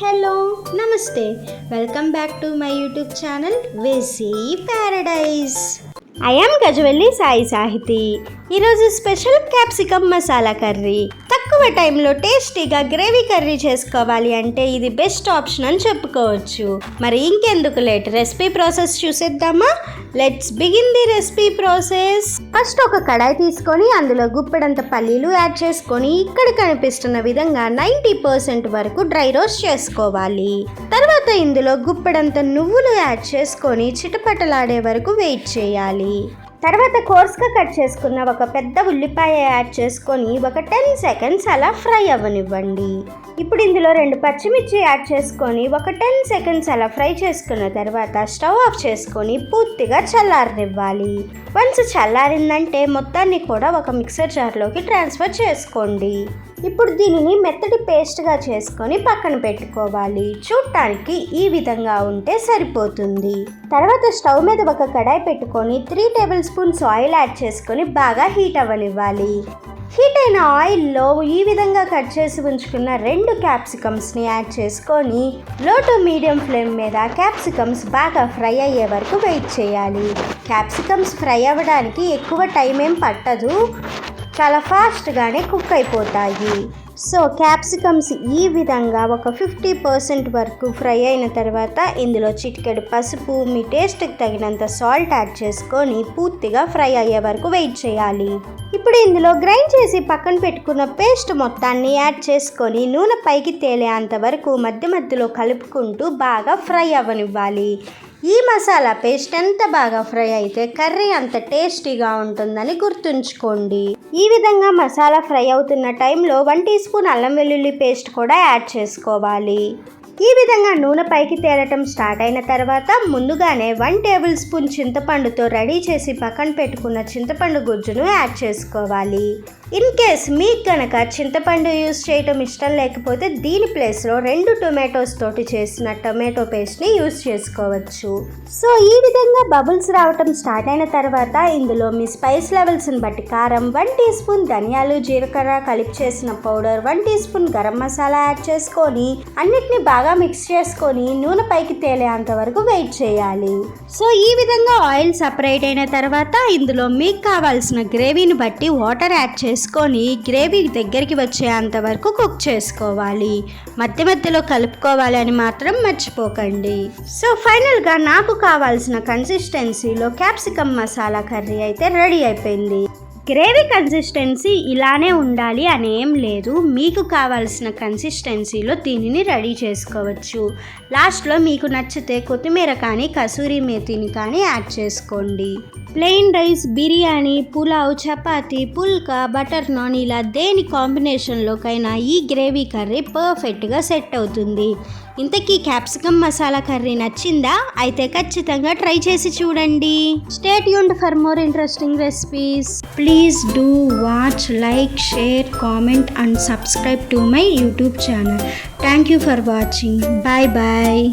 Hello నమస్తే. Welcome back to my YouTube channel వెసీ paradise I am Gajavelli Sai Sahithi. ఈరోజు special capsicum masala curry. తక్కువ టైంలో టేస్టీగా gravy curry చేసుకోవాలి అంటే ఇది బెస్ట్ ఆప్షన్ అని చెప్పుకోవచ్చు. మరి ఇంకెందుకు లేట్? రెసిపీ ప్రాసెస్ చూసేద్దామా? Let's begin the recipe process. First ఒక కడాయి తీసుకొని అందులో గుప్పెడంత పల్లీలు యాడ్ చేసుకొని ఇక్కడ కనిపిస్తున్న విధంగా నైంటీ పర్సెంట్ వరకు డ్రై రోస్ట్ చేసుకోవాలి. తర్వాత ఇందులో గుప్పెడంత నువ్వులు యాడ్ చేసుకొని చిటపటలాడే వరకు వెయిట్ చేయాలి. తర్వాత కోర్స్గా కట్ చేసుకున్న ఒక పెద్ద ఉల్లిపాయ యాడ్ చేసుకొని ఒక టెన్ సెకండ్స్ అలా ఫ్రై అవ్వనివ్వండి. ఇప్పుడు ఇందులో రెండు పచ్చిమిర్చి యాడ్ చేసుకొని ఒక టెన్ సెకండ్స్ అలా ఫ్రై చేసుకున్న తర్వాత స్టవ్ ఆఫ్ చేసుకొని పూర్తిగా చల్లారనివ్వాలి. వన్స్ చల్లారిందంటే మొత్తాన్ని కూడా ఒక మిక్సర్ జార్లోకి ట్రాన్స్ఫర్ చేసుకోండి. ఇప్పుడు దీనిని మెత్తటి పేస్ట్గా చేసుకొని పక్కన పెట్టుకోవాలి. చూడటానికి ఈ విధంగా ఉంటే సరిపోతుంది. తర్వాత స్టవ్ మీద ఒక కడాయి పెట్టుకొని three table spoons oil add చేసుకొని బాగా హీట్ అవ్వనివ్వాలి. హీట్ అయిన ఆయిల్లో ఈ విధంగా కట్ చేసి ఉంచుకున్న రెండు క్యాప్సికమ్స్ని యాడ్ చేసుకొని లో టు మీడియం ఫ్లేమ్ మీద క్యాప్సికమ్స్ బాగా ఫ్రై అయ్యే వరకు వెయిట్ చేయాలి. క్యాప్సికమ్స్ ఫ్రై అవ్వడానికి ఎక్కువ టైం ఏం పట్టదు. చాలా ఫాస్ట్గానే కుక్ అయిపోతాయి. సో క్యాప్సికమ్స్ ఈ విధంగా ఒక ఫిఫ్టీ పర్సెంట్ వరకు ఫ్రై అయిన తర్వాత ఇందులో చిటికెడు పసుపు మీ టేస్ట్కి తగినంత సాల్ట్ యాడ్ చేసుకొని పూర్తిగా ఫ్రై అయ్యే వరకు వెయిట్ చేయాలి. ఇప్పుడు ఇందులో గ్రైండ్ చేసి పక్కన పెట్టుకున్న పేస్ట్ మొత్తాన్ని యాడ్ చేసుకొని నూనె పైకి తేలేంత వరకు మధ్య మధ్యలో కలుపుకుంటూ బాగా ఫ్రై అవ్వనివ్వాలి. ఈ మసాలా పేస్ట్ ఎంత బాగా ఫ్రై అయితే కర్రీ అంత టేస్టీగా ఉంటుందని గుర్తుంచుకోండి. ఈ విధంగా మసాలా ఫ్రై అవుతున్న టైంలో వన్ టీ స్పూన్ అల్లం వెల్లుల్లి పేస్ట్ కూడా యాడ్ చేసుకోవాలి. ఈ విధంగా నూనె పైకి తేలటం స్టార్ట్ అయిన తర్వాత ముందుగానే వన్ టేబుల్ స్పూన్ చింతపండుతో రెడీ చేసి పక్కన పెట్టుకున్న చింతపండు గుజ్జును యాడ్ చేసుకోవాలి. ఇన్ కేస్ మీకు కనుక చింతపండు యూస్ చేయటం ఇష్టం లేకపోతే దీని ప్లేస్లో రెండు టొమాటోస్ తోటి చేసిన టొమాటో పేస్ట్ని యూస్ చేసుకోవచ్చు. సో ఈ విధంగా బబుల్స్ రావటం స్టార్ట్ అయిన తర్వాత ఇందులో మీ స్పైస్ లెవెల్స్ని బట్టి కారం వన్ టీ స్పూన్ ధనియాలు జీలకర్ర కలిపి చేసిన powder one tea spoon garam masala add చేసుకొని అన్నిటిని బాగా మిక్స్ చేసుకొని నూనె పైకి తేలేంత వరకు వెయిట్ చేయాలి. సో ఈ విధంగా ఆయిల్ సపరేట్ అయిన తర్వాత ఇందులో మీకు కావాల్సిన గ్రేవీని బట్టి వాటర్ యాడ్ చేసి చేసుకొని గ్రేవీ దగ్గరికి వచ్చేంత వరకు కుక్ చేసుకోవాలి. మధ్య మధ్యలో కలుపుకోవాలి అని మాత్రం మర్చిపోకండి. సో ఫైనల్గా నాకు కావాల్సిన కన్సిస్టెన్సీలో క్యాప్సికమ్ మసాలా కర్రీ అయితే రెడీ అయిపోయింది. గ్రేవీ కన్సిస్టెన్సీ ఇలానే ఉండాలి అని ఏం లేదు. మీకు కావాల్సిన కన్సిస్టెన్సీలో దీనిని రెడీ చేసుకోవచ్చు. లాస్ట్లో మీకు నచ్చితే కొత్తిమీర కానీ కసూరి మేతిని కానీ యాడ్ చేసుకోండి. Plain rice biryani pulao chapati pulka butter naan ఇలా దేని కాంబినేషన్లోకైనా ఈ గ్రేవీ కర్రీ పర్ఫెక్ట్గా సెట్ అవుతుంది. ఇంతకీ క్యాప్సికమ్ మసాలా కర్రీ నచ్చిందా? అయితే ఖచ్చితంగా ట్రై చేసి చూడండి. Stay tuned for more interesting recipes please do watch like share comment and subscribe to my YouTube channel thank you for watching bye bye